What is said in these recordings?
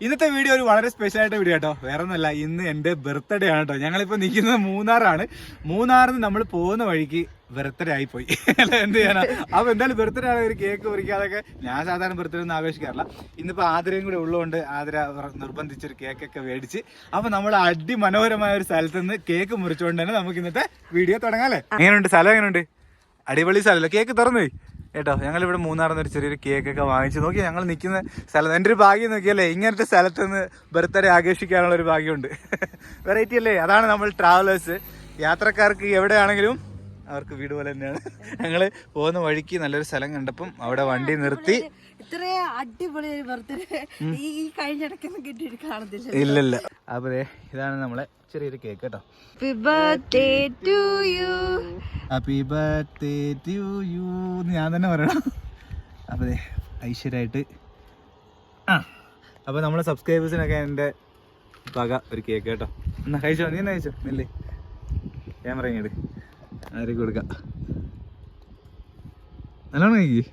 ഇന്നത്തെ വീഡിയോ ഒരു വളരെ സ്പെഷ്യൽ ആയിട്ട് വീഡിയോ കേട്ടോ വേറെ ഒന്നല്ല ഇന്ന് എന്റെ ബർത്ത്ഡേ ആണ് കേട്ടോ ഞങ്ങളിപ്പോ നിൽക്കുന്നത് മൂന്നാറാണ്. മൂന്നാറിൽ നിന്ന് നമ്മൾ പോകുന്ന വഴിക്ക് ബർത്ത്ഡേ ആയി പോയി അല്ല എന്ത് ചെയ്യാനാ? അപ്പൊ എന്തായാലും ബർത്ത്ഡേ ആണ് ഒരു കേക്ക് മുറിക്കാതൊക്കെ. ഞാൻ സാധാരണ ബർത്ത്ഡേ ഒന്നും ആവേശിക്കാറില്ല ഇന്നിപ്പോ ആതിരയും കൂടെ ഉള്ളതുകൊണ്ട് ആതിര നിർബന്ധിച്ചൊരു കേക്കൊക്കെ മേടിച്ച്. അപ്പൊ നമ്മൾ അടിമനോഹരമായ ഒരു സ്ഥലത്ത് നിന്ന് കേക്ക് മുറിച്ചുകൊണ്ട് തന്നെ നമുക്ക് ഇന്നത്തെ വീഡിയോ തുടങ്ങാം അല്ലേ? എങ്ങനെയുണ്ട് സ്ഥലം എങ്ങനെയുണ്ട്? അടിപൊളി സ്ഥലമല്ലേ കേക്ക് തുറന്നു കേട്ടോ ഞങ്ങൾ ഇവിടെ മൂന്നാറിന്ന് ഒരു ചെറിയൊരു കേക്ക് ഒക്കെ വാങ്ങിച്ചു. നോക്കി ഞങ്ങൾ നിൽക്കുന്ന സ്ഥലം എന്റെ ഒരു ഭാഗ്യം നോക്കിയല്ലേ ഇങ്ങനത്തെ സ്ഥലത്ത് നിന്ന് ബർത്ത്ഡേ ആഘോഷിക്കാനുള്ള ഒരു ഭാഗ്യമുണ്ട്. വെറൈറ്റി അല്ലേ? അതാണ് നമ്മൾ ട്രാവലേഴ്സ് യാത്രക്കാർക്ക് എവിടെയാണെങ്കിലും അവർക്ക് വീട് പോലെ തന്നെയാണ്. ഞങ്ങൾ പോകുന്ന വഴിക്ക് നല്ലൊരു സ്ഥലം കണ്ടപ്പം അവിടെ വണ്ടി നിർത്തി. ഇത്രയും അടിപൊളി ഒരു ബർത്ത്ഡേ ഈ ഈ കഴിഞ്ഞിടയ്ക്കൊന്നും കിട്ടിയിട്ട് കാണത്തില്ല. ഇല്ലല്ല. അപ്പൊ ഇതാണ് നമ്മളെ ചെറിയൊരു കേക്ക് കേട്ടോ. Happy birthday to you happy birthday to you ഞാൻ തന്നെ പറയണം. അപ്പൊ ദേ ഐശ്വര്യമായിട്ട്. ആ അപ്പൊ നമ്മളെ സബ്സ്ക്രൈബേഴ്സിനൊക്കെ എന്റെ വക ഒരു കേക്ക് കേട്ടോ. എന്നാ കഴിച്ചോ? നീ എന്നാ കഴിച്ചോ? ഇല്ലേ ക്യാമറ ഇങ്ങോട്ട് ആരൊക്കെ കൊടുക്കാം. നല്ലോണം കഴിക്കി.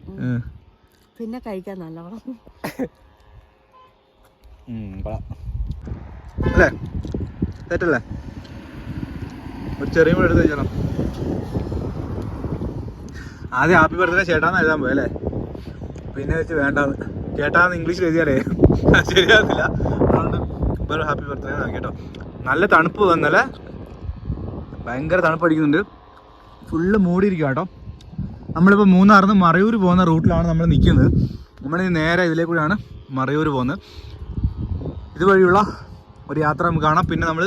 പിന്നെ കഴിക്കാൻ നല്ലവണ്ണം. അല്ലേ? തെറ്റല്ലേ? ഒരു ചെറിയ കൂടെ എടുത്ത് വെച്ചോ ആദ്യം ഹാപ്പി ബർത്ത്ഡേ ചേട്ടാന്ന് എഴുതാൻ പോയല്ലേ അല്ലേ? പിന്നെ വെച്ച് വേണ്ടാന്ന്. ചേട്ടാന്ന് ഇംഗ്ലീഷ് എഴുതിയാലേ? ശരിയാകത്തില്ല. അതുകൊണ്ട് വെറും ഹാപ്പി ബർത്ത്ഡേ ആക്കി കേട്ടോ. നല്ല തണുപ്പ് വന്നല്ലേ? ഭയങ്കര തണുപ്പ് അടിക്കുന്നുണ്ട് ഫുള്ള് മൂടിയിരിക്കുക കേട്ടോ. നമ്മളിപ്പോൾ മൂന്നാറിന്ന് മറയൂർ പോകുന്ന റൂട്ടിലാണ് നമ്മൾ നിൽക്കുന്നത്. നമ്മൾ നേരെ ഇതിലേ കൂടെയാണ് മറയൂർ പോകുന്നത്. ഇതുവഴിയുള്ള ഒരു യാത്ര നമുക്ക് കാണാം. പിന്നെ നമ്മൾ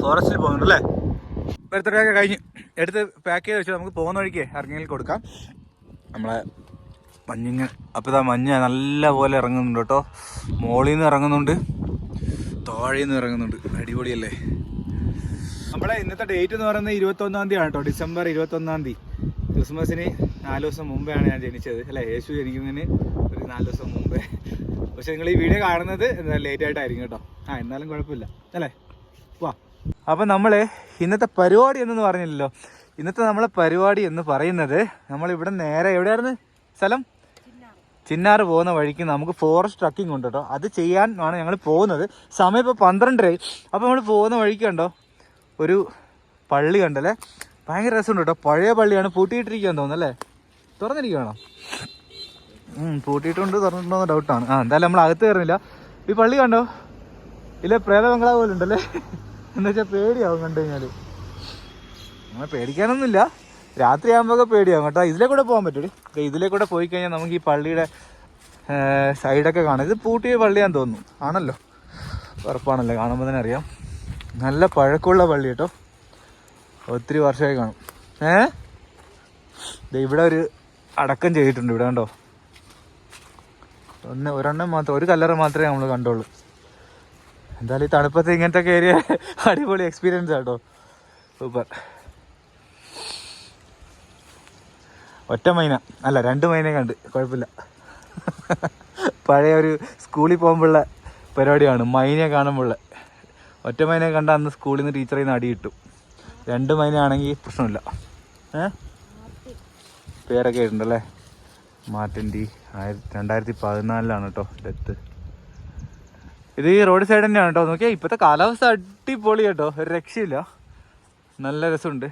ഫോറസ്റ്റിൽ പോകുന്നുണ്ട് അല്ലേ? ബർത്ത്ഡേ ഒക്കെ കഴിഞ്ഞ് എടുത്ത് പാക്ക് ചെയ്ത് വെച്ച് നമുക്ക് പോകുന്ന വഴിക്ക് ഇറങ്ങിയിൽ കൊടുക്കാം. നമ്മളെ മഞ്ഞിങ്ങ് അപ്പോൾ ഇതാ മഞ്ഞ നല്ല പോലെ ഇറങ്ങുന്നുണ്ട് കേട്ടോ. മോളിൽ നിന്ന് ഇറങ്ങുന്നുണ്ട്. താഴെ നിന്ന് ഇറങ്ങുന്നുണ്ട്. അടിപൊളിയല്ലേ? നമ്മളെ ഇന്നത്തെ ഡേറ്റ് എന്ന് പറയുന്നത് ഇരുപത്തൊന്നാം തീയതി ആണ് കേട്ടോ. ഡിസംബർ ഇരുപത്തൊന്നാം തീയതി. ക്രിസ്മസിന് നാല് ദിവസം മുമ്പെയാണ് ഞാൻ ജനിച്ചത്. അല്ലേ? യേശു ജനിക്കുന്നതിന് ഒരു നാല് ദിവസം മുമ്പേ. പക്ഷെ നിങ്ങൾ ഈ വീഡിയോ കാണുന്നത് എന്താ ലേറ്റ് ആയിട്ടായിരിക്കും കേട്ടോ. ആ എന്നാലും കുഴപ്പമില്ല. അല്ലേ? വാ. അപ്പം നമ്മൾ ഇന്നത്തെ പരിപാടി എന്നു പറഞ്ഞില്ലല്ലോ. ഇന്നത്തെ നമ്മളെ പരിപാടി എന്ന് പറയുന്നത് നമ്മളിവിടെ നേരെ എവിടെയായിരുന്നു? സ്ഥലം? ചിന്നാർ പോകുന്ന വഴിക്ക് നമുക്ക് ഫോറസ്റ്റ് ട്രക്കിംഗ് ഉണ്ട് കേട്ടോ. അത് ചെയ്യാൻ ആണ് ഞങ്ങൾ പോകുന്നത്. സമയം ഇപ്പോൾ പന്ത്രണ്ടരയായി. അപ്പോൾ നമ്മൾ പോകുന്ന വഴിക്ക് കണ്ടോ? ഒരു പള്ളി കണ്ടല്ലേ? ഭയങ്കര രസമുണ്ട് കേട്ടോ. പഴയ പള്ളിയാണ് പൂട്ടിയിട്ടിരിക്കുകയെന്ന് തോന്നുന്നു അല്ലേ? തുറന്നിരിക്കുകയാണോ പൂട്ടിയിട്ടുണ്ട് തുറന്നിട്ടുണ്ടോ എന്ന് ഡൗട്ടാണ് ആ എന്തായാലും നമ്മൾ അകത്ത് കയറുന്നില്ല. ഈ പള്ളി കണ്ടോ? ഇല്ല പ്രേത പോലെ ഉണ്ടല്ലേ? എന്താ വെച്ചാൽ പേടിയാവും കണ്ടു കഴിഞ്ഞാൽ അങ്ങനെ പേടിക്കാനൊന്നുമില്ല. രാത്രി ആകുമ്പോൾ പേടിയാവും കേട്ടോ. ഇതിലെ കൂടെ പോകാൻ പറ്റൂടി ഇതിലെ കൂടെ പോയി കഴിഞ്ഞാൽ നമുക്ക് ഈ പള്ളിയുടെ സൈഡൊക്കെ കാണാം. ഇത് പൂട്ടിയ പള്ളിയാന്ന് തോന്നുന്നു. ആണല്ലോ. ഉറപ്പാണല്ലോ. കാണുമ്പോൾ തന്നെ അറിയാം. നല്ല പഴക്കമുള്ള പള്ളി കേട്ടോ. ഒത്തിരി വർഷമായി കാണും. ഏ? ഇവിടെ ഒരു അടക്കം ചെയ്തിട്ടുണ്ട് ഇവിടെ കണ്ടോ? ഒന്ന് ഒരെണ്ണം മാത്രം ഒരു കല്ലറ മാത്രമേ നമ്മൾ കണ്ടുള്ളൂ. എന്തായാലും ഈ തണുപ്പത്ത് ഇങ്ങനത്തെ ഏരിയ അടിപൊളി എക്സ്പീരിയൻസ് ആട്ടോ സൂപ്പർ ഒറ്റ മൈന. അല്ല രണ്ട് മൈനയും കണ്ട്. കുഴപ്പമില്ല. പഴയ ഒരു സ്കൂളിൽ പോകുമ്പോഴുള്ള പരിപാടിയാണ് മൈനയെ കാണുമ്പോഴുള്ള. ഒറ്റ മൈനയെ കണ്ട അന്ന് സ്കൂളിൽ നിന്ന് ടീച്ചറിൽ നിന്ന് അടി കിട്ടും. രണ്ട് മൈനാണെങ്കിൽ പ്രശ്നമില്ല. ഏ? പേരൊക്കെ ഇട്ടുണ്ടല്ലേ മാറ്റന്റി ആയിരത്തി രണ്ടായിരത്തി പതിനാലിലാണ് കേട്ടോ ഡെത്ത്. ഇത് ഈ റോഡ് സൈഡ് തന്നെയാണ് കേട്ടോ. നോക്കിയാൽ ഇപ്പോഴത്തെ കാലാവസ്ഥ അടിപൊളി കേട്ടോ. ഒരു രക്ഷയില്ല. നല്ല രസമുണ്ട്.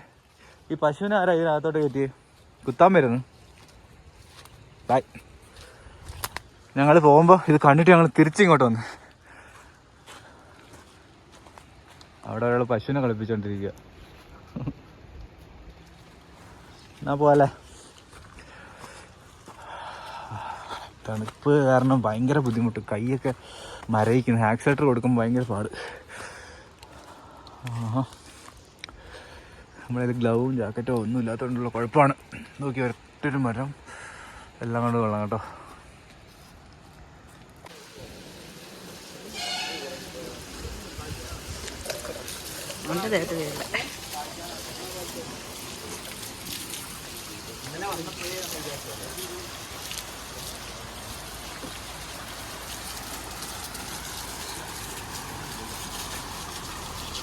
ഈ പശുവിനെ ആരാ ഇതിനകത്തോട്ട് കയറ്റി കുത്താൻ വരുന്നു. ബൈ. ഞങ്ങൾ പോകുമ്പോൾ ഇത് കണ്ടിട്ട് ഞങ്ങൾ തിരിച്ചിങ്ങോട്ട് വന്ന്. അവിടെ ഒരാൾ പശുവിനെ കളിപ്പിച്ചോണ്ടിരിക്കുക എന്നാ പോലെ തണുപ്പ് കാരണം ഭയങ്കര ബുദ്ധിമുട്ട്. കൈയൊക്കെ മരയിക്കുന്നു. ആക്സിലേറ്റർ കൊടുക്കുമ്പോൾ ഭയങ്കര പാട്. ആഹാ. ഗ്ലൗവും ജാക്കറ്റോ ഒന്നും ഇല്ലാത്തതുകൊണ്ടുള്ള കുഴപ്പമാണ് നോക്കി ഒരൊറ്റൊരു മരം. എല്ലാം കൊണ്ട് കൊള്ളാം കേട്ടോ.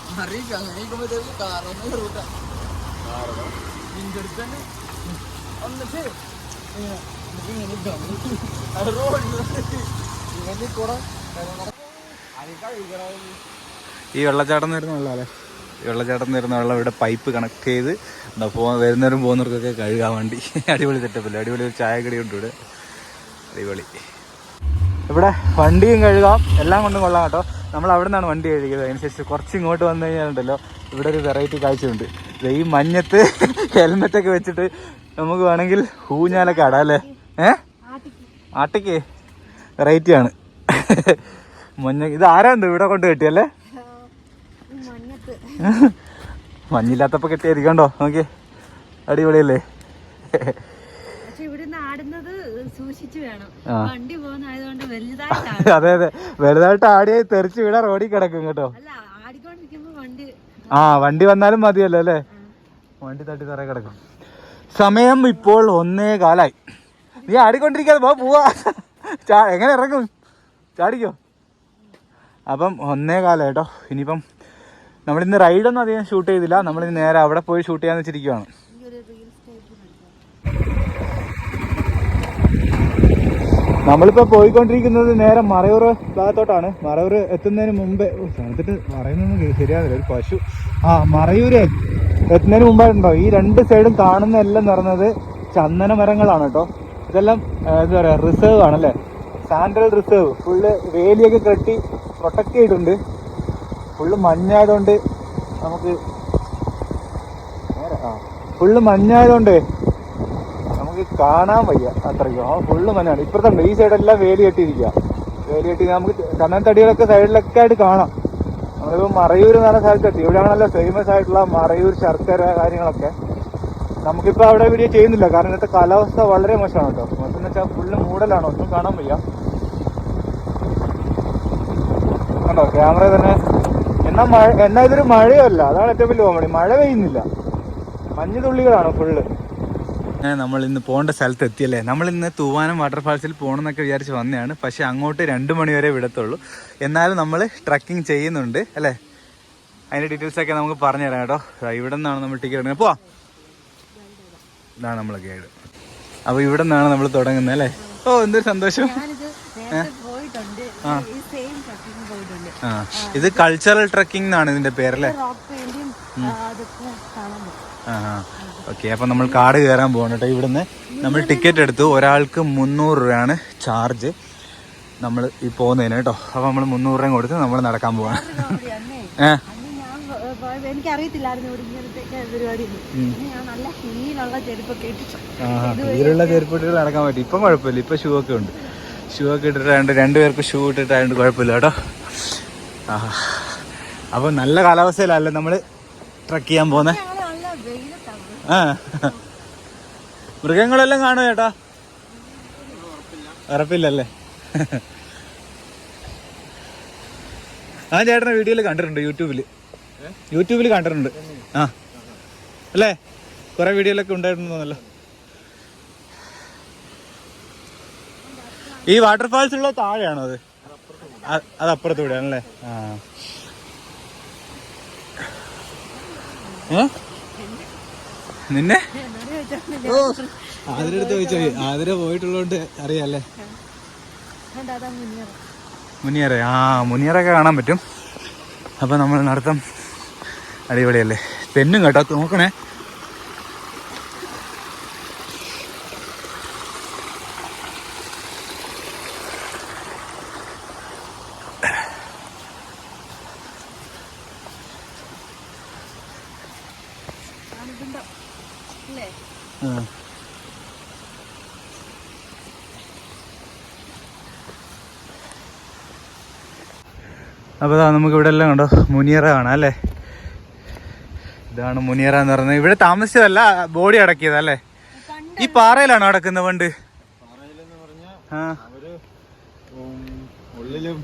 ഇന്നലെ അങ്ങനെ കാറൊന്നും റൂട്ടാ ഈ വെള്ളച്ചാട്ടം നേരം നല്ലതല്ലേ വരുന്ന വെള്ളം ഇവിടെ പൈപ്പ് കണക്ട് ചെയ്ത് എന്താ പോ വരുന്നവരും പോകുന്നവർക്കൊക്കെ കഴുകാൻ വേണ്ടി. അടിപൊളി തെറ്റപ്പില്ല അടിപൊളി ഒരു ചായക്കടി ഉണ്ട് ഇവിടെ. അടിപൊളി. ഇവിടെ വണ്ടിയും കഴുകാം. എല്ലാം കൊണ്ടും കൊള്ളാം കേട്ടോ. നമ്മൾ അവിടെ നിന്നാണ് വണ്ടി കഴുകിയത്. അതിനനുസരിച്ച് കുറച്ച് ഇങ്ങോട്ട് വന്നു കഴിഞ്ഞാലുണ്ടല്ലോ ഇവിടെ ഒരു വെറൈറ്റി കാഴ്ചയുണ്ട്. ഈ മഞ്ഞത്ത് ഹെൽമെറ്റൊക്കെ വെച്ചിട്ട് നമുക്ക് വേണമെങ്കിൽ ഊഞ്ഞാലൊക്കെ ആടാം അല്ലേ? ഏ? ആട്ടിക്ക്. വെറൈറ്റിയാണ് മഞ്ഞ ഇത് ആരാണ്ട് ഇവിടെ കൊണ്ട് കെട്ടിയല്ലേ ഈ മഞ്ഞത്ത് മഞ്ഞില്ലാത്തപ്പോ കെട്ടിയായിരിക്കണ്ടോ നോക്കിയേ അടിപൊളിയല്ലേ പക്ഷെ ഇവിടുന്ന് ആടുന്നത് സൂക്ഷിച്ചു വേണം. ആ. വണ്ടി നോക്കി അടിപൊളിയല്ലേ അതെ അതെ. വലുതായിട്ട് ആടിയെ തെറിച്ച് വീടാ റോഡിൽ കിടക്കും കേട്ടോ. ആ വണ്ടി വന്നാലും മതിയല്ലോ അല്ലേ? വണ്ടി തട്ടി തറ കിടക്കും. സമയം ഇപ്പോൾ ഒന്നേ കാലായി. നീ ആടിക്കൊണ്ടിരിക്കാതെ പോ പോവാ. ചാ എങ്ങനെ ഇറങ്ങും? ചാടിക്കോ? അപ്പം ഒന്നേ കാലം കേട്ടോ. ഇനിയിപ്പം നമ്മളിന്ന് റൈഡൊന്നും അധികം ഷൂട്ട് ചെയ്തില്ല. നമ്മളിന്ന് നേരെ അവിടെ പോയി ഷൂട്ട് ചെയ്യാന്ന് വെച്ചിരിക്കുവാണ്. ഈ ഒരു റീൽസ് ടൈപ്പ് നമ്മളിപ്പോ പോയിക്കൊണ്ടിരിക്കുന്നത് നേരെ മറയൂർ ഭാഗത്തോട്ടാണ്. മറയൂർ എത്തുന്നതിന് മുമ്പേ എന്നിട്ട് പറയുന്ന ശരിയാവില്ല ഒരു പശു ആ മറയൂര് എത്തുന്നതിന് മുമ്പായിട്ടുണ്ടോ? ഈ രണ്ട് സൈഡും കാണുന്ന എല്ലാം നിറഞ്ഞത് ചന്ദന മരങ്ങളാണ് കേട്ടോ. ഇതെല്ലാം എന്താ പറയാ റിസേർവ് ആണല്ലേ സാൻഡൽ റിസേർവ്. ഫുള്ള് വേലിയൊക്കെ കെട്ടി പ്രൊട്ടക്ട് ചെയ്തിട്ടുണ്ട്. ഫുള്ള് മഞ്ഞായതുകൊണ്ട് നമുക്ക് ഫുള്ള് മഞ്ഞായതുകൊണ്ട് നമുക്ക് കാണാൻ വയ്യ അത്രയ്ക്കും. ആ ഫുള്ള് മഞ്ഞാണ്. ഇപ്പുറത്തുണ്ട് ഈ സൈഡെല്ലാം വേലി കെട്ടിയിരിക്കുക വേലി കെട്ടി നമുക്ക് കണ്ണൻ സൈഡിലൊക്കെ ആയിട്ട് കാണാം. നമ്മളിപ്പോൾ മറയൂർ എന്ന് പറഞ്ഞ സ്ഥലത്തെത്തി ഇവിടെയാണല്ലോ ഫേമസ് ആയിട്ടുള്ള മറയൂർ ശർക്കര കാര്യങ്ങളൊക്കെ. നമുക്കിപ്പോൾ അവിടെ വീഡിയോ ചെയ്യുന്നില്ല. കാരണം ഇന്നത്തെ കാലാവസ്ഥ വളരെ മോശമാണ് കേട്ടോ. മോശം എന്ന് വെച്ചാൽ ഫുള്ള് മൂടലാണ്. ഒന്നും കാണാൻ വയ്യ. കണ്ടോ? ക്യാമറ തന്നെ എന്നാ മഴ എന്നാ ഇതൊരു മഴയല്ല. അതാണ് ഏറ്റവും വലിയ കോമഡി മഴ പെയ്യുന്നില്ല. മഞ്ഞ് തുള്ളികളാണ് ഫുള്ള് നമ്മൾ ഇന്ന് പോകേണ്ട സ്ഥലത്ത് എത്തിയല്ലേ നമ്മൾ ഇന്ന് തൂവാനം വാട്ടർഫാൾസിൽ പോകണം പോകണമെന്നൊക്കെ വിചാരിച്ച് വന്നതാണ്. പക്ഷെ അങ്ങോട്ട് രണ്ട് മണി വരെ വിടത്തുള്ളൂ. എന്നാലും നമ്മൾ ട്രക്കിംഗ് ചെയ്യുന്നുണ്ട് അല്ലേ? അതിന്റെ ഡീറ്റെയിൽസ് ഒക്കെ നമുക്ക് പറഞ്ഞു തരാം കേട്ടോ. ഇവിടെ നിന്നാണ് നമ്മൾ ടിക്കറ്റ് എടുക്കുന്നത്. പോവാ. ഇതാണ് നമ്മളെ ഗൈഡ് അപ്പോൾ ഇവിടെ നിന്നാണ് നമ്മൾ തുടങ്ങുന്നത് അല്ലേ? ഓ എന്തൊരു സന്തോഷം. ഞാനിത് നേരത്തെ പോയിട്ടുണ്ട് ഈ സെയിം ട്രക്കിങ് പോയിട്ടുണ്ട് ആ ഇത് കൾച്ചറൽ ട്രക്കിംഗ് എന്നാണ് ഇതിന്റെ പേരല്ലേ? ഓക്കെ അപ്പൊ നമ്മൾ കാട് കയറാൻ പോകണം കേട്ടോ. ഇവിടുന്ന് നമ്മൾ ടിക്കറ്റ് എടുത്തു. ഒരാൾക്ക് മുന്നൂറ് രൂപയാണ് ചാർജ് നമ്മൾ ഈ പോകുന്നതിന് കേട്ടോ. അപ്പൊ നമ്മൾ മുന്നൂറ് രൂപ കൊടുത്ത് നമ്മൾ നടക്കാൻ പോവാണ്. ഏഹ് അന്നേ? അന്ന് ഞാൻ എനിക്ക് അറിയത്തില്ലായിരുന്നു ഇവിടെ ഇങ്ങനത്തെ പരിപാടി ഞാൻ നല്ല ഹീലുള്ള ചെരുപ്പൊക്കെ ഇട്ടിട്ട് ആ ഇതിലുള്ള ചെരുപ്പിട്ടിട്ട് നടക്കാൻ പറ്റും. ഇപ്പം കുഴപ്പമില്ല. ഇപ്പം ഷൂ ഒക്കെ ഉണ്ട്. ഷൂ ഒക്കെ ഇട്ടിട്ടായതുകൊണ്ട് രണ്ടുപേർക്ക് ഷൂ ഇട്ടിട്ടായതുകൊണ്ട് കുഴപ്പമില്ല കേട്ടോ. ആ. അപ്പം നല്ല കാലാവസ്ഥയിലല്ലേ നമ്മൾ ട്രക്ക് ചെയ്യാൻ പോകുന്നത് ആ. മൃഗങ്ങളെല്ലാം കാണുമോ ചേട്ടാ? ഉറപ്പില്ലല്ലേ? ആ ചേട്ടനെ വീഡിയോയിൽ കണ്ടിട്ടുണ്ട് യൂട്യൂബിൽ. യൂട്യൂബിൽ കണ്ടിട്ടുണ്ട്. ആ. അല്ലേ? കുറെ വീഡിയോയിലൊക്കെ ഉണ്ടായിട്ടുണ്ടല്ലോ ഈ വാട്ടർഫാൾസ് ഉള്ള താഴെയാണോ അത്? അത് അപ്പുറത്തൂടെയാണല്ലേ ആ. ഏ? നിന്നെ? ആതിരടുത്ത് ചോദിച്ചോ. ആതിര പോയിട്ടുള്ളതുകൊണ്ട് അറിയാല്ലേ? മുനിയറ. ആ മുനിയറൊക്കെ കാണാൻ പറ്റും. അപ്പം നമ്മൾ നടത്തം അടിപൊളിയല്ലേ? തെന്നും കേട്ടോ. നോക്കണേ. അപ്പോൾ ദാ നമുക്ക് ഇവിടെ എല്ലാം കണ്ടോ? മുനിയറ കാണാം അല്ലേ? ഇതാണ് മുനിയറ എന്ന് പറയുന്നത്. ഇവിടെ താമസിച്ചതല്ല ബോഡി അടക്കിയതല്ലേ ഈ പാറയിലാണോ അടക്കുന്ന പണ്ട് ഉള്ളിലും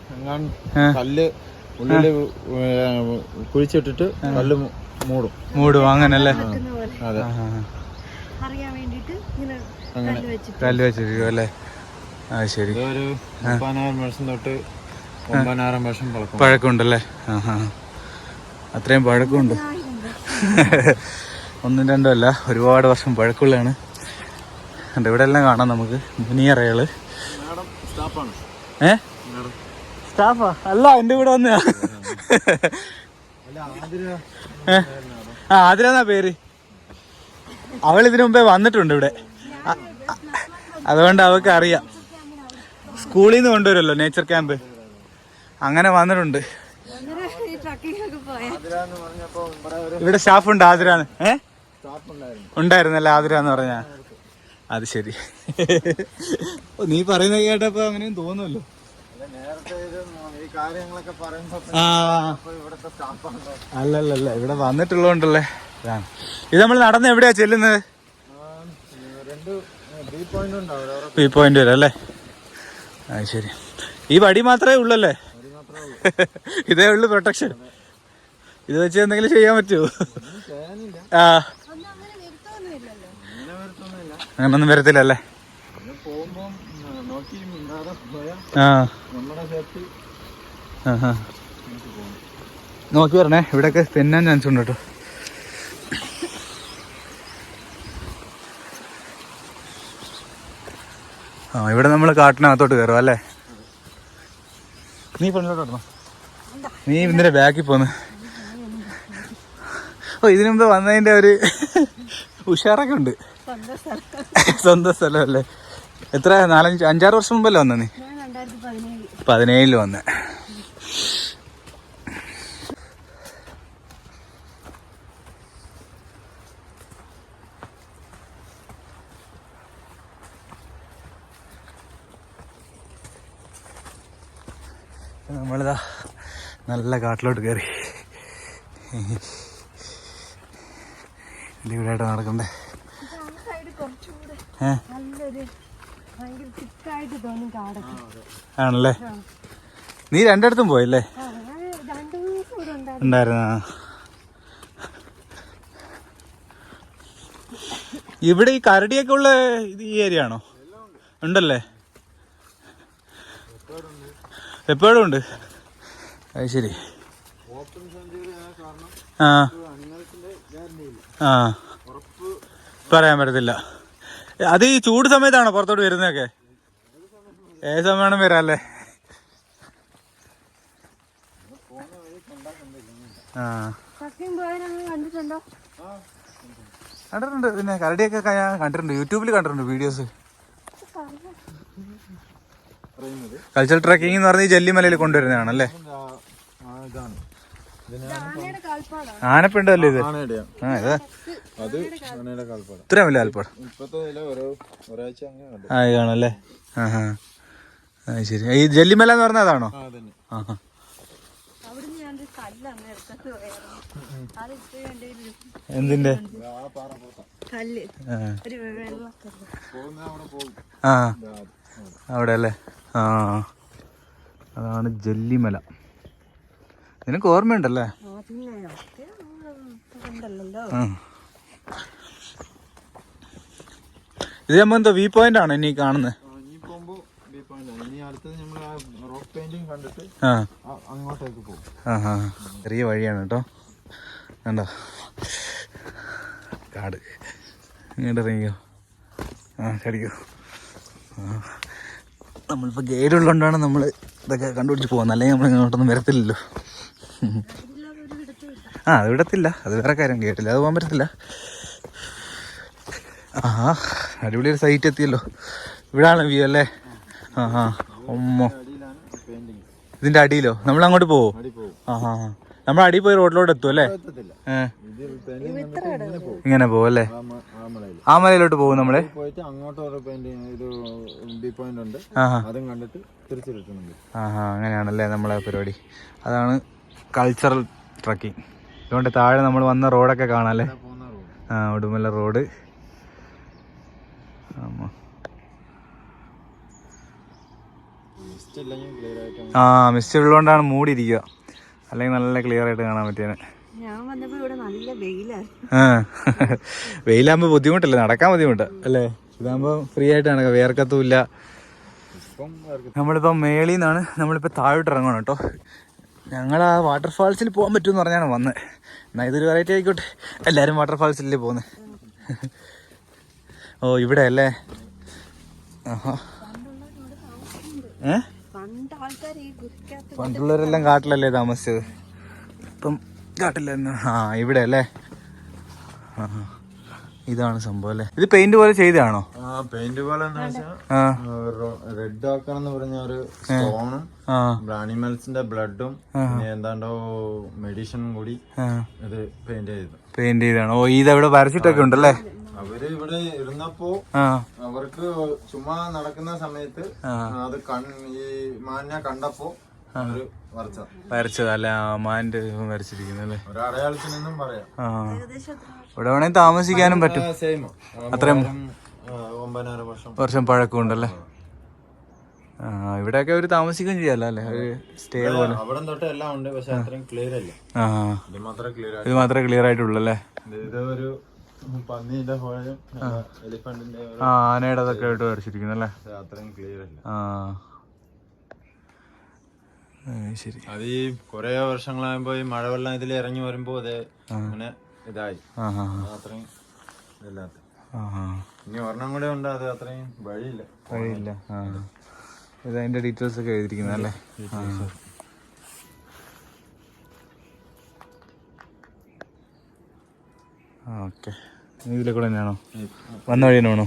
ആ. കല്ല് ഉള്ളിൽ കുഴിച്ചിട്ടിട്ട് കല്ല് മൂടും. മൂടും അങ്ങനല്ലേ? അതെ. കല്ല് വെച്ചിരിക്കും അല്ലേ? ആ ശരി. ഒരു വർഷം തൊട്ട് ഒമ്പതിനായിരം വർഷം പഴക്കം പഴക്കമുണ്ടല്ലേ? ആ ആ. അത്രയും പഴക്കമുണ്ട്. ഒന്നും രണ്ടും അല്ല ഒരുപാട് വർഷം പഴക്കമുള്ളതാണ്. കണ്ടോ ഇവിടെ എല്ലാം കാണാം നമുക്ക്. മുനിയറകൾ ഏ? സ്റ്റാഫാ? അല്ല എന്റെ കൂടെ വന്ന ആതിര ആ ആതിരാന്നാ പേര്? അവൾ ഇതിനു മുമ്പേ വന്നിട്ടുണ്ട് ഇവിടെ. അതുകൊണ്ട് അവൾക്ക് അറിയാം. സ്കൂളിൽ നിന്ന് കൊണ്ടുവരുമല്ലോ നേച്ചർ ക്യാമ്പ് അങ്ങനെ വന്നിട്ടുണ്ട്. ഇവിടെ സ്റ്റാഫ് ഉണ്ട് ആതിരാന്ന്. ഏ? ഉണ്ടായിരുന്നല്ലേ ആതിര എന്ന് പറഞ്ഞ? അത് ശരി. നീ പറയുന്നത് കേട്ടപ്പോ അങ്ങനെയും തോന്നുമല്ലോ. നേരത്തെ കാര്യങ്ങളൊക്കെ പറയുമ്പോ ഇവിടുത്തെ അല്ലല്ലല്ല ഇവിടെ വന്നിട്ടുള്ളതുകൊണ്ടല്ലേ. ഇതാണ്. ഇത് നമ്മൾ നടന്ന് എവിടെയാ ചെല്ലുന്നത്? ത്രീ പോയിന്റ് വരെ അല്ലേ? അത് ശരി. ഈ വടി മാത്രമേ ഉള്ളല്ലേ? ഇതേ ഉള്ളു പ്രൊട്ടക്ഷൻ ഇത് വെച്ച് എന്തെങ്കിലും ചെയ്യാൻ പറ്റുമോ? ആ. അങ്ങനൊന്നും വരത്തില്ലല്ലേ ആ നമ്മുടെ സേഫ്റ്റി ആ ആ. നോക്കി പറഞ്ഞേ ഇവിടെയൊക്കെ തെന്നാൻ ചാൻസ് ഉണ്ട് കേട്ടോ. ആ ഇവിടെ നമ്മൾ കാട്ടിനകത്തോട്ട് കയറും അല്ലേ? നീ പെണ്ണിലോട്ട് നീ ഇതിന്റെ ബാക്കിൽ പോന്ന്. ഓ ഇതിനു മുമ്പ് വന്നതിന്റെ ഒരു ഉഷാറൊക്കെ ഉണ്ട്. സ്വന്തം സ്ഥലം അല്ലേ? സ്ഥലമല്ലേ എത്ര നാലഞ്ച് അഞ്ചാറ് വർഷം മുമ്പല്ലേ വന്ന നീ? പതിനേഴിൽ വന്ന്. നമ്മളിതാ നല്ല കാട്ടിലോട്ട് കയറി ഇതിവിടെയായിട്ട് നടക്കണ്ടേ? ആണല്ലേ? നീ രണ്ടിടത്തും പോയല്ലേ? ഉണ്ടായിരുന്നു. ഇവിടെ ഈ കരടിയൊക്കെ ഉള്ള ഇത് ഈ ഏരിയ ആണോ? ഉണ്ടല്ലേ? എപ്പോഴും ഉണ്ട്. അത് ശരി. ആ. ആ. പറയാൻ പറ്റത്തില്ല. അത് ഈ ചൂട് സമയത്താണോ പുറത്തോട്ട് വരുന്നതൊക്കെ? ഏത് സമയം വേണം വരാല്ലേ ആ. കണ്ടിട്ടുണ്ടോ. പിന്നെ കരടിയൊക്കെ ഞാൻ കണ്ടിട്ടുണ്ട്. യൂട്യൂബിൽ കണ്ടിട്ടുണ്ട് വീഡിയോസ്. കൾച്ചറൽ ട്രക്കിംഗ് എന്ന് പറഞ്ഞ ജെല്ലിമലയിൽ ആനയുടെ കാൽപ്പാടാണ് ആനപ്പിണ്ടല്ലേ ഇത്? ആ ഇത് അത് ഇത്രയും വലിയ ആൽപ്പാട് ആ ഇത് കാണല്ലേ ആ ഹാ ശരി. ഈ ജല്ലിമല എന്ന് പറഞ്ഞ അതാണോ? ആ ഹാ എന്തിന്റെ? ആ. അവിടെ അല്ലേ ആ. അതാണ് ജല്ലിമല. നിനക്ക് ഓർമ്മയുണ്ടല്ലേ? ഇത് നമ്മൾ എന്തോ വ്യൂ പോയിന്റ് ആണ് ഇനി കാണുന്നത് ആ, ഇനി പോകുമ്പോ വ്യൂ പോയിന്റ് ആണ്. ഇനി അടുത്തത് നമ്മൾ ആ റോക്ക് പെയിന്റിങ് കണ്ടിട്ട് ആ. ആ- അങ്ങോട്ടേക്ക് പോകും. ആ ചെറിയ വഴിയാണ് കേട്ടോ. കണ്ടോ? കാട്. ഇങ്ങോട്ട് ഇറങ്ങിയോ ആ കടിക്കോ ആ. നമ്മളിപ്പോൾ ഗൈഡ് ഉള്ളതുകൊണ്ടാണ് നമ്മൾ ഇതൊക്കെ കണ്ടുപിടിച്ച് പോകുന്നത്. അല്ലെങ്കിൽ നമ്മൾ ഇങ്ങോട്ടൊന്നും വരത്തില്ലല്ലോ. ആ അത് വിടത്തില്ല. അത് വേറെ കാര്യം. കേട്ടില്ല. അത് പോകാൻ പറ്റത്തില്ല. ആ അടിപൊളി ഒരു സൈറ്റ് എത്തിയല്ലോ. ഇവിടാണ് വ്യൂ അല്ലേ? ആ ആ ഒമ്മോ ഇതിന്റെ ഇതിന്റെ അടിയിലോ? നമ്മൾ അങ്ങോട്ട് പോവോ. ആ ആ. നമ്മൾ അടി പോയി റോഡിലോട്ട് എത്തും അല്ലേ? ഇങ്ങനെ പോകും അല്ലേ? ആ മലയിലോട്ട് പോകും നമ്മൾ? പോയിട്ട് അങ്ങോട്ട് ഉണ്ട്. അതും കണ്ടിട്ട് തിരിച്ചു റിട്ടേൺ ഉണ്ട്. ആ ആ അങ്ങനെയാണല്ലേ നമ്മളെ പരിപാടി. അതാണ് കൾച്ചറൽ ട്രക്കിംഗ് അതുകൊണ്ട് താഴെ നമ്മൾ വന്ന റോഡൊക്കെ കാണാല്ലേ ആ ഉടുമല റോഡ്. ആമാ. ആ മിസ്റ്റ് ഉള്ളതുകൊണ്ടാണ് മൂടിയിരിക്കുക. അല്ലെങ്കിൽ നല്ല ക്ലിയർ ആയിട്ട് കാണാൻ പറ്റിയെ വെയിലാകുമ്പോ ബുദ്ധിമുട്ടില്ല? നടക്കാൻ ബുദ്ധിമുട്ട് അല്ലേ? ഇതാകുമ്പോ ഫ്രീ ആയിട്ട് നടക്കാം. വേർക്കത്തുമില്ല ഇല്ല നമ്മളിപ്പോ നമ്മളിപ്പോൾ മേളിൽ നിന്നാണ് നമ്മളിപ്പോ താഴോട്ട് ഇറങ്ങണം കേട്ടോ. ഞങ്ങൾ ആ വാട്ടർഫാൾസിൽ പോകാൻ പറ്റുമെന്ന് പറഞ്ഞാണ് വന്നത് എന്നാൽ ഇതൊരു വെറൈറ്റി ആയിക്കോട്ടെ. എല്ലാവരും വാട്ടർഫാൾസിലല്ലേ പോകുന്നത് ഓ ഇവിടെ അല്ലേ ആഹാ. ഏ? പണ്ടുള്ളവരെല്ലാം കാട്ടിലല്ലേ താമസിച്ചത്? ഇപ്പം കാട്ടിലായിരുന്നു ആ ഇവിടെ അല്ലേ. ഇതാണ് സംഭവം അല്ലേ? ഇത് പെയിന്റ് പോലെ ചെയ്താണോ ആ പെയിന്റ് പോലെ റെഡ് ആക്കണം എന്ന് പറഞ്ഞ ഒരു സ്റ്റോണും ആ. ആനിമൽസിന്റെ ബ്ലഡും പിന്നെ എന്താണ്ടോ മെഡിസിനും കൂടി ഇത് പെയിന്റ് ചെയ്തു. പെയിന്റ് ചെയ്താണോ ഓ അവിടെ വരച്ചിട്ടൊക്കെ ഉണ്ടല്ലേ? അവർ ഇവിടെ ഇരുന്നപ്പോ അവർക്ക് ചുമ്മാ നടക്കുന്ന സമയത്ത് അത് ഈ മാനിനെ കണ്ടപ്പോ വരച്ചതല്ലേ മാന്റെ വരച്ചിരിക്കുന്നു അല്ലേ? ഒരു അടയാളത്തിനെന്നും പറയാം. ആ. ഇവിടെ വേണേ താമസിക്കാനും പറ്റും. അത്രയും വർഷം. പഴക്കമുണ്ടല്ലേ? ആ ഇവിടെയൊക്കെ അവർ താമസിക്കുകയും ചെയ്യാലോ അല്ലേ? ഒരു സ്റ്റേ പോലെ. ഇത് മാത്രമേ ക്ലിയർ ആയിട്ടുള്ളൂ. അല്ലേ? ആയിട്ട് ഇത് ഒരു പന്നീന്റെ എലിഫന്റിന്റെ ആനയുടെ അതൊക്കെ ആയിട്ട് വരച്ചിരിക്കുന്നു അല്ലേ? അത്രയും ക്ലിയർ അല്ല. ആ. ശരി. അത് ഈ കൊറേ വർഷങ്ങളാകുമ്പോ ഈ മഴവെള്ളം ഇതിൽ ഇറങ്ങി വരുമ്പോ അത് അങ്ങനെ ഇതായി. അത്രയും ഇതില്ലാത്ത. ഇനി ഒരെണ്ണം കൂടെ ഉണ്ട് അത് അത്രയും വഴിയില്ല. വഴിയില്ല. ഇത് അതിന്റെ ഡീറ്റെയിൽസ് ഒക്കെ എഴുതിയിരിക്കുന്നത് അല്ലേ? ഓക്കെ. ഇതിലെ കൂടെ തന്നെയാണോ വന്ന വഴി തന്നെ വേണോ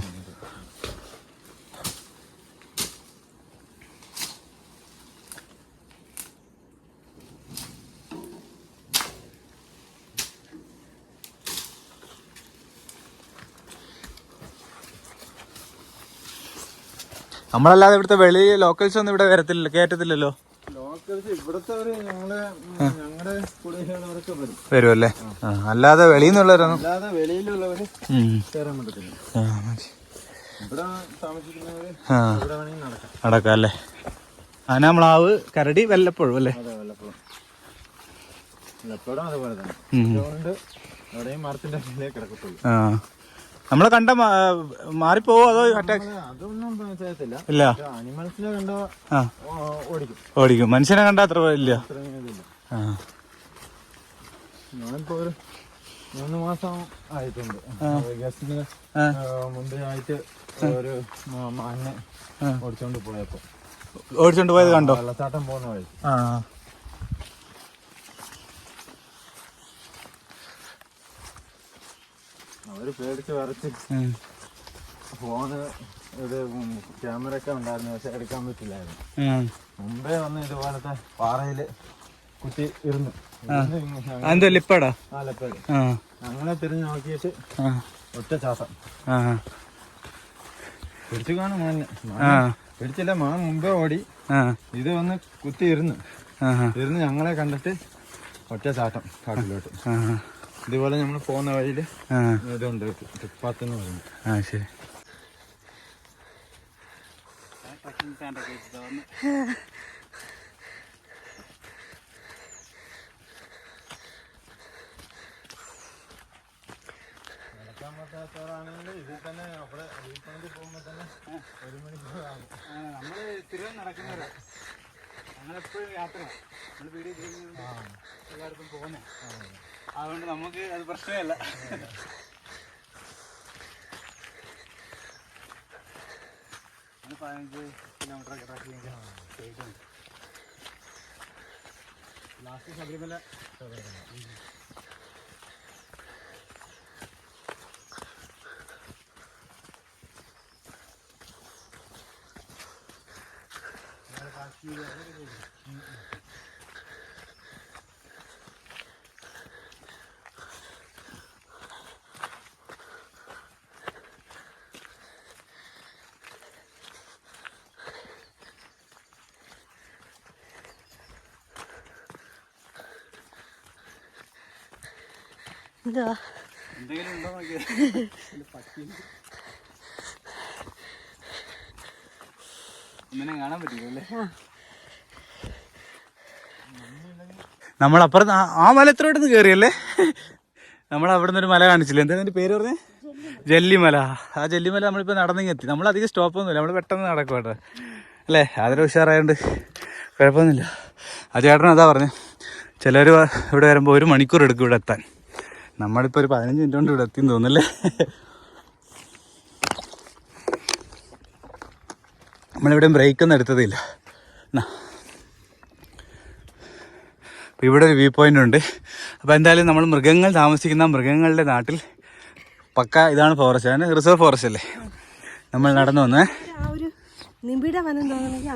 നമ്മളല്ലാതെ ഇവിടുത്തെ വെളി ലോക്കൽസ് ഒന്നും ഇവിടെ വരത്തില്ല കയറ്റത്തില്ലല്ലോ വരുമല്ലേ അല്ലാതെ വെളിയിൽ നിന്നുള്ളവരൊന്നും അല്ലാതെ വെളിയിലുള്ളവര്. കയറാൻ പറ്റത്തില്ല. നടക്കാം. അല്ലേ? ആന മ്ലാവ് കരടി വല്ലപ്പോഴും അല്ലേ? വല്ലപ്പോഴും. അതുപോലെ തന്നെ. ആ. നമ്മളെ കണ്ട മാറിപ്പോവോ അതോ അറ്റാക്ക് അതൊന്നും ഇല്ല. അനിമൽസിനെ കണ്ടോ ഓടിക്കും. ഓടിക്കും. മനുഷ്യനെ കണ്ട അത്ര ഇല്ല. ഞാനിപ്പോ ഒരു മൂന്ന് മാസം ആയിട്ടുണ്ട്. ഗസ്റ്റിന്. മുമ്പേ ആയിട്ട് ഒരു മാനിനെ ഓടിച്ചോണ്ട് പോയപ്പോ. ഓടിച്ചോണ്ട് പോയത് കണ്ടോ? വെള്ളച്ചാട്ടം പോകുന്ന വഴി. അവർ പേടിച്ച് വരച്ച്. ഫോണ് ഇത് ക്യാമറ ഒക്കെ ഉണ്ടായിരുന്നു പക്ഷെ എടുക്കാൻ പറ്റില്ലായിരുന്നു. മുമ്പേ വന്ന് ഇതുപോലത്തെ പാറയിൽ കുത്തി ഇരുന്നു. ലിപ്പാടാ? ആലപ്പുഴ ആ. അങ്ങനെ തിരിഞ്ഞു നോക്കിയിട്ട് ഒറ്റ ചാട്ടം ആ. പിടിച്ചു കാണും മാനിനെ പിടിച്ചില്ല മാൻ മുമ്പേ ഓടി. ഇത് വന്ന് കുത്തി ഇരുന്നു. ഇരുന്ന് ഞങ്ങളെ കണ്ടിട്ട് ഒറ്റ ചാട്ടം കാട്ടിലോട്ട്. ഇതുപോലെ നമ്മൾ പോകുന്ന വഴിയിൽ ആ. ഇതുണ്ട്. ഫുട്പാത്ത് എന്ന് പറയുന്നത്. ആ ശരി. നമ്മൾ സ്ഥിരം നടക്കുന്നവരാ നമ്മളെപ്പോഴും യാത്ര നമ്മൾ വീഡിയോ ചെയ്യുന്നുണ്ട് എല്ലായിടത്തും പോകുന്നേ അതുകൊണ്ട് നമുക്ക് അത് പ്രശ്നമല്ല. പതിനഞ്ച് കിലോമീറ്റർ ലാസ്റ്റ് ശബരിമല എന്താ എന്തെങ്കിലും ഉണ്ടോ നോക്കിയേ ഒന്നിനെ കാണാൻ പറ്റില്ലല്ലേ നമ്മൾ അപ്പുറത്ത് ആ- മലത്തിലോട്ടൊന്ന് മല എത്ര കയറിയല്ലേ നമ്മൾ അവിടെ ഒരു മല കാണിച്ചില്ലേ? എന്താ അതിന്റെ പേര് പറഞ്ഞേ? ജല്ലിമല. ആ ജല്ലിമല നമ്മളിപ്പോ നടന്നിങ്ങ് എത്തി നമ്മൾ അധികം സ്റ്റോപ്പൊന്നുമില്ല. നമ്മൾ പെട്ടെന്ന് നടക്കും കേട്ടോ. അല്ലേ? അതൊരു ഉഷാറായോണ്ട് കുഴപ്പമൊന്നുമില്ല. ആ ചേട്ടൻ അതാ പറഞ്ഞു. ചിലർ ഇവിടെ വരുമ്പോൾ ഒരു മണിക്കൂർ എടുക്കും ഇവിടെ എത്താൻ. നമ്മളിപ്പോൾ ഒരു പതിനഞ്ച് മിനിറ്റ് കൊണ്ട് ഇവിടെ എത്തിയെന്ന് തോന്നുന്നല്ലേ നമ്മളിവിടെയും ബ്രേക്ക് ഒന്നും എടുത്തതില്ല. ഇവിടെ ഒരു വ്യൂ പോയിന്റ് ഉണ്ട്. അപ്പോൾ എന്തായാലും നമ്മൾ മൃഗങ്ങൾ താമസിക്കുന്ന മൃഗങ്ങളുടെ നാട്ടിൽ പക്ക ഇതാണ് ഫോറസ്റ്റ് ആണ് റിസർവ് ഫോറസ്റ്റ് അല്ലേ? നമ്മൾ നടന്നു വന്നേ. നിബിഡ വനം തോന്നണമെങ്കിൽ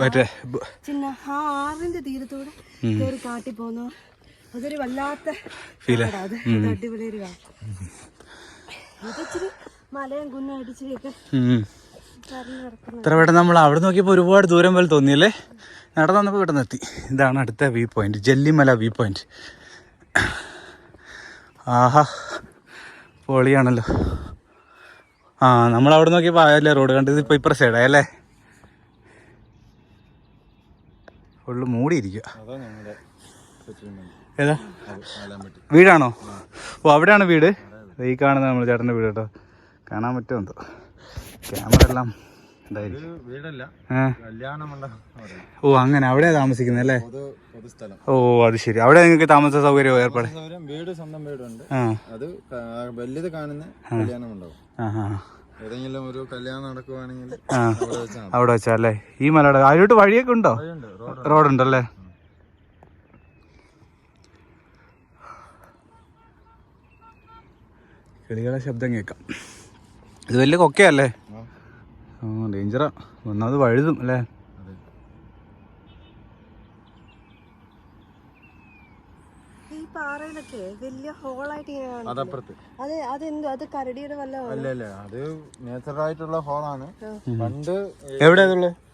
മറ്റേ ആ ആറിന്റെ തീരത്തൂടെ കാട്ടി അതൊരു വല്ലാത്ത അടിപൊളിയൊരു മലയും കുന്നും അടിച്ചിരിയൊക്കെ ഇത്ര പെട്ടെന്ന് നമ്മൾ അവിടെ നോക്കിയപ്പോൾ ഒരുപാട് ദൂരം പോലെ തോന്നിയല്ലേ? നടന്നു വന്നപ്പോൾ പെട്ടെന്ന് എത്തി. ഇതാണ് അടുത്ത view point Jellimala view point ആഹാ പൊളിയാണല്ലോ. ആ നമ്മൾ അവിടെ നോക്കിയപ്പോൾ ആയല്ലേ റോഡ് കണ്ടത്? ഇപ്പോൾ ഇപ്പുറ സൈഡാ അല്ലേ? ഫുള്ള് മൂടിയിരിക്കുക ഏതാ? വീടാണോ? ഓ അവിടെയാണ് വീട്. ഈ കാണുന്ന നമ്മൾ ചേട്ടന്റെ വീട് കേട്ടോ. കാണാൻ പറ്റുമോ എന്തോ? ക്യാമറ എല്ലാം ഓ അങ്ങനെ. അവിടെ താമസിക്കുന്നത് അല്ലേ? ഓ അത് ശരി. അവിടെ നിങ്ങൾക്ക് താമസ സൗകര്യം ഏർപ്പാട്? വീട് സ്വന്തം വീടുണ്ട്. അത് വലിയത് കാണുന്ന കല്യാണം ആ ഏതെങ്കിലും ഒരു കല്യാണം നടക്കുവാണെങ്കിൽ അവിടെ വെച്ചാ അല്ലേ? ഈ മലയുടെ അതിലോട്ട് വഴിയൊക്കെ ഉണ്ടോ? റോഡുണ്ടല്ലേ? കിളികളെ ശബ്ദം കേൾക്കാം. ഇത് വലിയ കൊക്കയല്ലേ? ആ, ഡേഞ്ചറാ. ഒന്നാമത് വഴുതും അല്ലേ? ഈ പാറയിലൊക്കെ വലിയ ഹോളായിട്ട് അതപ്പുറത്ത്. അത് അതെന്തോ? അത് കരടിയുടെ വല്ല അല്ല അല്ല. അത് നാച്ചുറൽ ആയിട്ടുള്ള ഹോളാണ് പണ്ട് ഈ- എവിടെയാ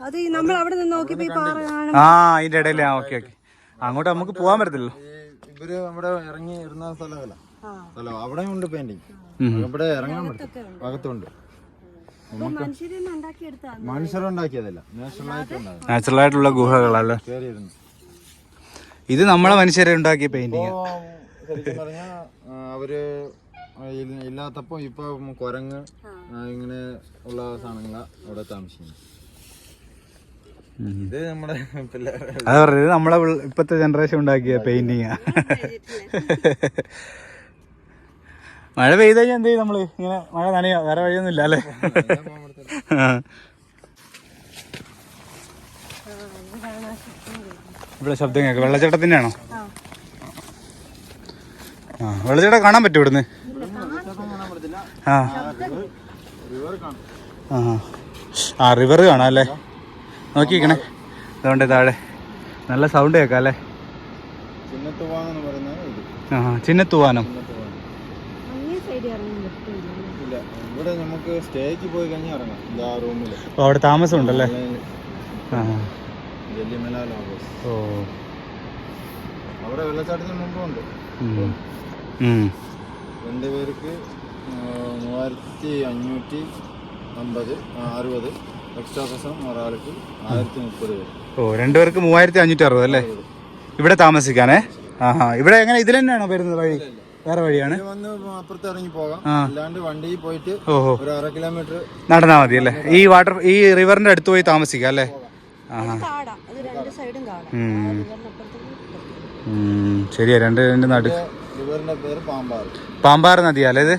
അത് ഈ നമ്മൾ അവിടെ നിന്ന് നോക്കിയപ്പോ ഈ പാറ കാണും ആ അതിന്റെ ഇടയിൽ ആ ഓക്കെ ഓക്കെ. അങ്ങോട്ട് നമുക്ക് പോകാൻ പറ്റത്തില്ലല്ലോ. ഇവർ നമ്മുടെ ഇറങ്ങി ഇരുന്ന സ്ഥലമല്ല. സ്ഥലം അവിടെ ഉണ്ട് പെയിന്റിങ് ഇവിടെ ഇറങ്ങാൻ പറ്റും. അകത്തുണ്ട്. നാച്ചുറലായിട്ടുള്ള മനുഷ്യരുണ്ടാക്കിയതല്ല നാച്ചുറൽ ആയിട്ടുള്ള ഗുഹകളല്ലേ ഇത് നമ്മളെ മനുഷ്യരെ ഉണ്ടാക്കിയ പെയിന്റിങ് ശരിക്കും അവർ ഇല്ലാത്തപ്പോ ഇപ്പൊ കുരങ്ങ് ഇങ്ങനെ ഉള്ള സാധനങ്ങളാ അവിടെ താമസിക്കുന്നത്. ഇത് നമ്മുടെ പിള്ളേർ അത് പറഞ്ഞത് നമ്മളെ ഇപ്പത്തെ ജനറേഷൻ ഉണ്ടാക്കിയ പെയിന്റിങ് മഴ പെയ്ത് കഴിഞ്ഞാൽ എന്ത് ചെയ്യും നമ്മൾ? ഇങ്ങനെ മഴ നനയോ വേറെ വഴിയൊന്നും ഇല്ല അല്ലേ. ഇവിടെ ശബ്ദം കേൾക്കാം. വെള്ളച്ചാട്ടത്തിന്റെ ആണോ ആ വെള്ളച്ചാട്ടം കാണാൻ പറ്റും ഇവിടുന്ന്? ആ. റിവർ കാണും ആ. ആ റിവർ കാണാം അല്ലേ? നോക്കിക്കണേ അതുകൊണ്ട് താഴെ നല്ല സൗണ്ട് കേൾക്കാം അല്ലേ? ആ ചിന്നത്തൂവാനം ചിന്നത്തുവാനം അങ്ങേ സൈഡിൽ ഇറങ്ങി നിർത്തില്ല ഇല്ല ഇവിടെ നമുക്ക് സ്റ്റേക്ക് പോയി കഴിഞ്ഞാൽ ഇറങ്ങാം. ഇതാ റൂമിൽ അവിടെ താമസം ഉണ്ടല്ലേ ആ. ജല്ലിമല ലോഗോസ് ഓ. അവിടെ വെള്ളച്ചാട്ടത്തിന് മുമ്പുണ്ട്. ഉണ്ട്. രണ്ട് പേർക്ക് ആ, മൂവായിരത്തി അഞ്ഞൂറ്റി അമ്പത് അറുപത് എക്സ്ട്രാ പേഴ്സൺ ഒരാൾക്ക് ആയിരത്തി മുപ്പത് ഓ രണ്ടുപേർക്ക് മൂവായിരത്തി അഞ്ഞൂറ്റി അറുപത് അല്ലേ? ഇവിടെ താമസിക്കാനേ? ആഹാ. ഇവിടെ എങ്ങനെ ഇതിൽ തന്നെയാണോ വരുന്നത് വഴി? വേറെ വഴിയാണ്? വന്ന് അപ്പുറത്ത് ഇറങ്ങി പോകാം. അല്ലാണ്ട് വണ്ടിയിൽ പോയിട്ട് ഓഹോ. ഒരു അര കിലോമീറ്റർ നടന്നാ മതി അല്ലേ? ഈ വാട്ടർ ഈ റിവറിന്റെ അടുത്ത് പോയി താമസിക്കാം അല്ലേ? ശരിയാ രണ്ട് രണ്ട് നടു റിവറിന്റെ പേര് പാമ്പാറ്. പാമ്പാർ നദിയാ അല്ലേ ഇത്?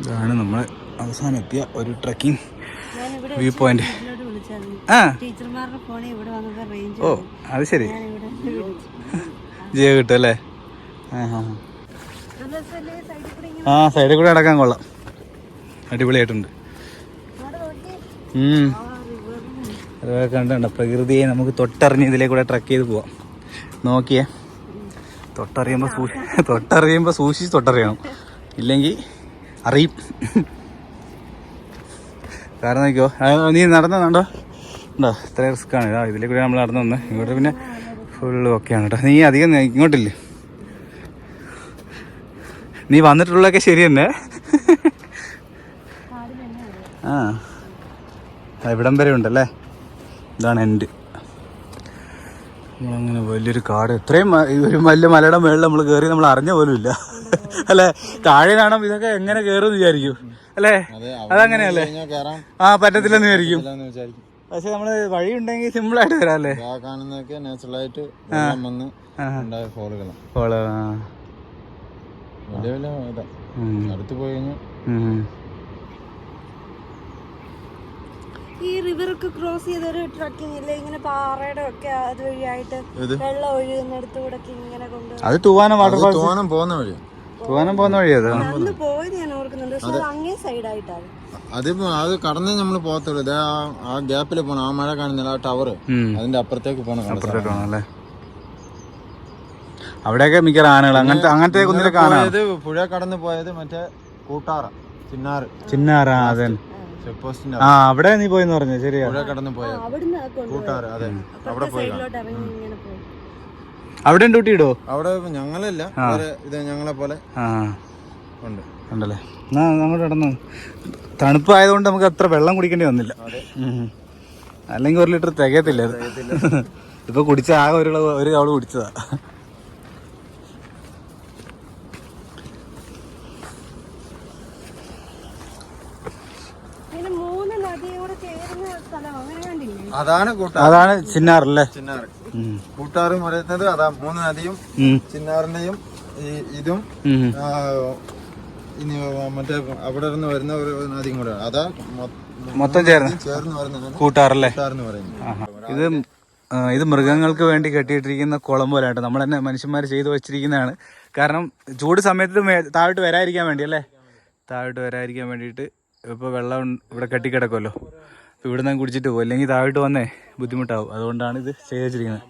ഇതാണ് നമ്മൾ അവസാനം എത്തിയ ഒരു ട്രക്കിംഗ് വ്യൂ പോയിന്റ്. ആ. ഓ അത് ശരി. ജിയോ കിട്ടും അല്ലേ? ആ സൈഡിൽ കൂടെ അടക്കാൻ കൊള്ളാം. അടിപൊളിയായിട്ടുണ്ട്. അതൊക്കെ കണ്ടുണ്ട് പ്രകൃതിയെ നമുക്ക് തൊട്ടറിഞ്ഞ് ഇതിലേ കൂടെ ട്രക്ക് ചെയ്ത് പോവാം. നോക്കിയേ. തൊട്ടറിയുമ്പോൾ സൂക്ഷി തൊട്ടറിയുമ്പോൾ സൂക്ഷിച്ച് തൊട്ടറിയണം. ഇല്ലെങ്കിൽ അറിയും. കാരണം നോക്കിയോ നീ നടന്നുണ്ടോ ഉണ്ടോ? ഇത്ര റിസ്ക് ആണ് ഇതാ ഇതിലേ കൂടെ നമ്മൾ നടന്നു വന്ന്. ഇങ്ങോട്ട് പിന്നെ ഫുള്ള് ഓക്കെയാണ് കേട്ടോ. നീ അധികം ഇങ്ങോട്ടില്ലേ? നീ വന്നിട്ടുള്ളതൊക്കെ ശരി തന്നെ. ആ. എവിടം വരെ ഉണ്ടല്ലേ? ഇതാണ് എന്റെ നമ്മളങ്ങനെ വലിയൊരു കാട്. ഇത്രയും ഒരു വലിയ മലയുടെ മേളിൽ നമ്മൾ കയറി നമ്മൾ അറിഞ്ഞ പോലും ഇല്ല. അല്ലേ? താഴെ കാണാം ഇതൊക്കെ എങ്ങനെ കയറുമെന്ന് വിചാരിക്കും. അല്ലേ? അതെ അതങ്ങനെയല്ലേ? ആ പറ്റത്തില്ലെന്ന് വിചാരിക്കും. പക്ഷെ നമ്മൾ വഴി ഉണ്ടെങ്കിൽ സിമ്പിൾ ആയിട്ട് വരാം അല്ലേ ആ കാണുന്നതൊക്കെ നാച്ചുറൽ ആയിട്ട് വെള്ളം വന്ന്. ഉണ്ടായ ഫോളുകളാണ്. വലിയ വലിയ ഇതാ. അടുത്ത് പോയി കഴിഞ്ഞാൽ ഈ റിവറൊക്കെ ക്രോസ് ചെയ്തൊരു ട്രക്കിംഗ് ഇല്ലേ? ഇങ്ങനെ പാറയുടെ ഒക്കെ അതുവഴിയായിട്ട് വഴിയായിട്ട് വെള്ളം ഒഴുകുന്നിടത്തൂടെ ഇങ്ങനെ കൊണ്ട് അത് തൂവാനം വാട്ടർഫാൾസ് തൂവാനും പോകുന്ന വഴി തൂവാനം പോകുന്ന വഴിയത് അന്ന് പോയത് ഞാൻ ഓർക്കുന്നുണ്ട്. പക്ഷെ അത്. അങ്ങേ സൈഡായിട്ടാണ്. അതിപ്പോ അത് കടന്നേ നമ്മൾ പോകത്തുള്ളൂ. ഇതേ ആ ഗ്യാപ്പിൽ പോണം ആ മഴ കാണുന്നില്ല ആ ടവർ അതിന്റെ അപ്പുറത്തേക്ക് പോകണം അല്ലേ? അവിടെയൊക്കെ മിക്ക ആനകൾ അങ്ങനത്തെ അങ്ങനത്തെ ആന പുഴ കടന്ന് പോയത് മറ്റേ കൂട്ടാറ ചിന്നാറ്. ചിന്നാറ അതെ ചെക്ക് പോസ്റ്റിന്റെ ആ അവിടെ നീ പോയെന്ന് പറഞ്ഞു ശരിയാ. പുഴ കടന്ന് പോയത്. കൂട്ടാറ് അതെ. അവിടെ പോയി കാണാം. സൈഡിലോട്ട് ഇറങ്ങി ഇങ്ങനെ പോയി അവിടെ ഡ്യൂട്ടി ഇടോ അവിടെ ഞങ്ങളല്ല. ഇത് ഞങ്ങളെ പോലെ ആ. ഉണ്ട്. ഉണ്ടല്ലേ? എന്നാ അങ്ങോട്ട് കിടന്നു തണുപ്പായതുകൊണ്ട് നമുക്ക് അത്ര വെള്ളം കുടിക്കേണ്ടി വന്നില്ല. അല്ലെങ്കിൽ ഒരു ലിറ്റർ തികയത്തില്ല ഇപ്പൊ കുടിച്ച ആകെ ഒരു ഒരു അവൾ കുടിച്ചതാ. പിന്നെ മൂന്ന് നദിയും കൂടെ ചേരുന്ന സ്ഥലം അങ്ങനെ കണ്ടില്ലേ? അതാണ് അതാണ് ചിന്നാറല്ലേ ചിന്നാറ്. കൂട്ടാറ് പറയുന്നത് അതാ മൂന്ന് നദിയും ചിന്നാറിന്റെയും ഇതും ഇനി മറ്റേ അവിടെ നിന്ന് വരുന്ന ഒരു നദിയും കൂടെ. അതാ മൊത്തം ചേർന്ന്. ചേർന്ന് പറയുന്നത് കൂട്ടാറല്ലേ? കൂട്ടാറെന്ന് പറയുന്നത്. ഇത് ഇത് മൃഗങ്ങൾക്ക് വേണ്ടി കെട്ടിയിട്ടിരിക്കുന്ന കുളം പോലെയായിട്ട് നമ്മൾ തന്നെ മനുഷ്യന്മാർ ചെയ്തു വെച്ചിരിക്കുന്നതാണ്. കാരണം ചൂട് സമയത്ത് താഴോട്ട് വരാതിരിക്കാൻ വേണ്ടി അല്ലേ? താഴോട്ട് വരാതിരിക്കാൻ വേണ്ടിയിട്ട് ഇപ്പോൾ വെള്ളം ഇവിടെ കെട്ടിക്കിടക്കുമല്ലോ ഇവിടെ നിന്ന് കുടിച്ചിട്ട് പോകും അല്ലെങ്കിൽ താഴോട്ട് വന്നേ ബുദ്ധിമുട്ടാവും. അതുകൊണ്ടാണ് ഇത് ചെയ്ത് വെച്ചിരിക്കുന്നത്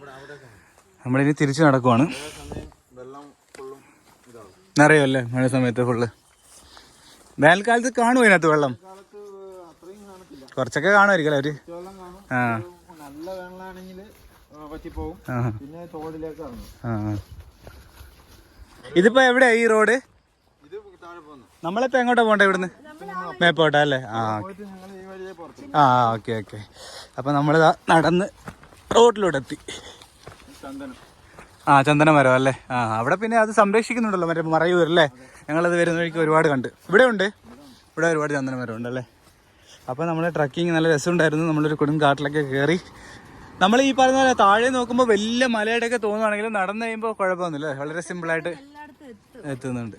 നമ്മളിനി തിരിച്ചു നടക്കുവാണ്. നിറയുമല്ലേ മഴ സമയത്ത് ഫുള്ള് വേനൽക്കാലത്ത് കാണുമോ ഇതിനകത്ത് വെള്ളം? കുറച്ചൊക്കെ കാണുമായിരിക്കും അവർ? ആ. നല്ല പിന്നെ ഇതിപ്പോ എവിടെയാ ഈ റോഡ്? നമ്മളിപ്പോ എങ്ങോട്ടാ പോണ്ടേ ഇവിടുന്ന്? മേപ്പോട്ടാ അല്ലേ? ആ ആ ഓക്കെ ഓക്കെ. അപ്പൊ നമ്മൾ നടന്ന് റോഡിലൂടെ എത്തി ചന്ദനം. ആ ചന്ദന മരം അല്ലേ? ആ അവിടെ പിന്നെ അത് സംരക്ഷിക്കുന്നുണ്ടല്ലോ മറ്റേ മറയൂർ അല്ലേ? ഞങ്ങളത് വരുന്ന വഴിക്ക് ഒരുപാട് കണ്ട്. ഇവിടെ ഉണ്ട് ഇവിടെ ഒരുപാട് ചന്ദന മരം ഉണ്ട് അല്ലേ? അപ്പോൾ നമ്മൾ ട്രക്കിങ് നല്ല രസമുണ്ടായിരുന്നു. നമ്മളൊരു കൊടും കാട്ടിലൊക്കെ കയറി നമ്മൾ ഈ പറഞ്ഞ പോലെ താഴെ നോക്കുമ്പോൾ വലിയ മലയുടെയൊക്കെ തോന്നുവാണെങ്കിലും നടന്നു കഴിയുമ്പോൾ കുഴപ്പമൊന്നുമില്ല. വളരെ സിമ്പിളായിട്ട് എല്ലായിടത്തും എത്തുന്നുണ്ട്.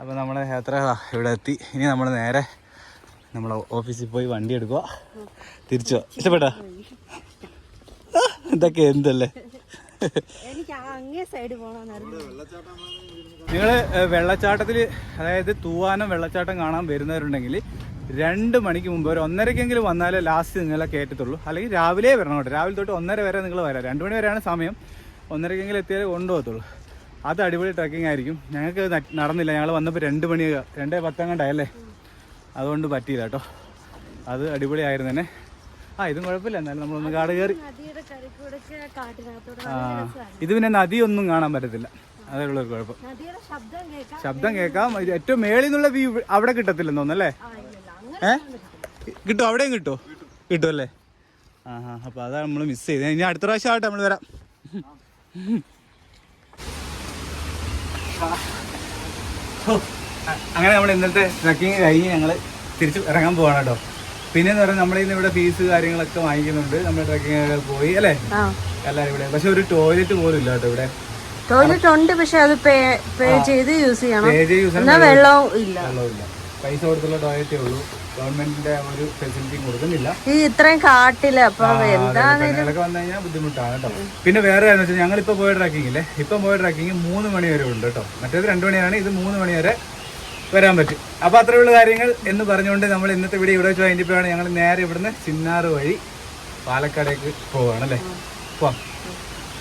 അപ്പോൾ നമ്മളെ എത്ര ദാ ഇവിടെ എത്തി. ഇനി നമ്മൾ നേരെ നമ്മൾ ഓഫീസിൽ പോയി വണ്ടി എടുക്കുക തിരിച്ചോ ഇഷ്ടപ്പെട്ടോ ഇതൊക്കെ എന്തല്ലേ? എനിക്ക് അങ്ങേ സൈഡ് പോകണമെന്നായിരുന്നു നിങ്ങൾ വെള്ളച്ചാട്ടത്തിൽ അതായത് തൂവാനം വെള്ളച്ചാട്ടം കാണാൻ വരുന്നവരുണ്ടെങ്കിൽ രണ്ട് മണിക്ക് മുമ്പ് ഒരു ഒന്നരക്കെങ്കിലും വന്നാലേ ലാസ്റ്റ് നിങ്ങളെ കയറ്റത്തുള്ളൂ അല്ലെങ്കിൽ രാവിലെ വരണം കേട്ടോ. രാവിലെ തൊട്ട് ഒന്നര വരെ നിങ്ങൾ വരാം. രണ്ട് മണി വരെയാണ് സമയം. ഒന്നരക്കെങ്കിലും എത്തിയാലേ കൊണ്ടുപോകത്തുള്ളൂ. അത് അടിപൊളി ട്രക്കിംഗ് ആയിരിക്കും. ഞങ്ങൾക്ക് നടന്നില്ല. ഞങ്ങൾ വന്നപ്പോൾ രണ്ട് മണി രണ്ടേ പത്തങ്ങണ്ടായല്ലേ? അതുകൊണ്ട് പറ്റിയില്ല കേട്ടോ. അത് അടിപൊളിയായിരുന്നു തന്നെ. ആ ഇതും കുഴപ്പമില്ല. എന്നാലും നമ്മളൊന്ന് കാട് കയറി. ആ ഇത് പിന്നെ നദിയൊന്നും കാണാൻ പറ്റത്തില്ല. അതേ ഉള്ളൊരു കുഴപ്പം. ശബ്ദം കേൾക്കാം. ശബ്ദം കേൾക്കാം. ഇത് ഏറ്റവും മേളിൽ നിന്നുള്ള വ്യൂ അവിടെ കിട്ടത്തില്ലെന്ന് തോന്നല്ലേ ഏ? കിട്ടും അവിടെയും കിട്ടുമോ കിട്ടും അല്ലേ? ആ ആ അപ്പൊ അതാണ് നമ്മൾ മിസ് ചെയ്തത് ഇനി അടുത്ത പ്രാവശ്യം ആവട്ടെ നമ്മൾ വരാം. ഓ, അങ്ങനെ നമ്മൾ ഇന്നത്തെ ട്രക്കിങ് കഴിഞ്ഞ് ഞങ്ങൾ തിരിച്ച് ഇറങ്ങാൻ പോവാണ് കേട്ടോ. പിന്നെ എന്ന് പറഞ്ഞാൽ നമ്മളിന്ന് ഇവിടെ ഫീസ് കാര്യങ്ങളൊക്കെ വാങ്ങിക്കുന്നുണ്ട്. നമ്മൾ ട്രക്കിംഗ് ഒക്കെ പോയി അല്ലേ? എല്ലാവരും ഇവിടെ. പക്ഷെ ഒരു ടോയ്ലറ്റ് പോലും ഇല്ല കേട്ടോ ഇവിടെ. ടോയ്ലറ്റ് ഉണ്ട് പക്ഷെ അത് പേ പേ ചെയ്ത് യൂസ് ചെയ്യണം. എന്നാ വെള്ളവും ഇല്ല. പൈസ കൊടുത്തുള്ള ടോയ്ലറ്റേ ഉള്ളൂ. ഗവൺമെന്റിന്റെ ഒരു ഫെസിലിറ്റിയും കൊടുക്കുന്നില്ല. ഈ ഇത്രയും കാട്ടിൽ അപ്പൊ വന്നു കഴിഞ്ഞാൽ ബുദ്ധിമുട്ടാണ് കേട്ടോ. പിന്നെ വേറെ ഇപ്പൊ പോയ ട്രക്കിംഗ് ഇല്ലേ? ഇപ്പം പോയ ട്രക്കിംഗ് മൂന്ന് മണി വരെ ഉണ്ട് കേട്ടോ. മറ്റേത് രണ്ടു മണിയാണ്. ഇത് മൂന്ന് മണി വരെ വരാൻ പറ്റും. അപ്പൊ അത്രയുള്ള കാര്യങ്ങൾ എന്ന് പറഞ്ഞുകൊണ്ട് നമ്മൾ ഇന്നത്തെ വീഡിയോ ഇവിടെ വെച്ച് കഴിഞ്ഞപ്പോഴാണ് ഞങ്ങൾ നേരെ ഇവിടുന്ന് ചിന്നാറ് വഴി പാലക്കാടേക്ക് പോവുകയാണ് അല്ലേ പോവാം.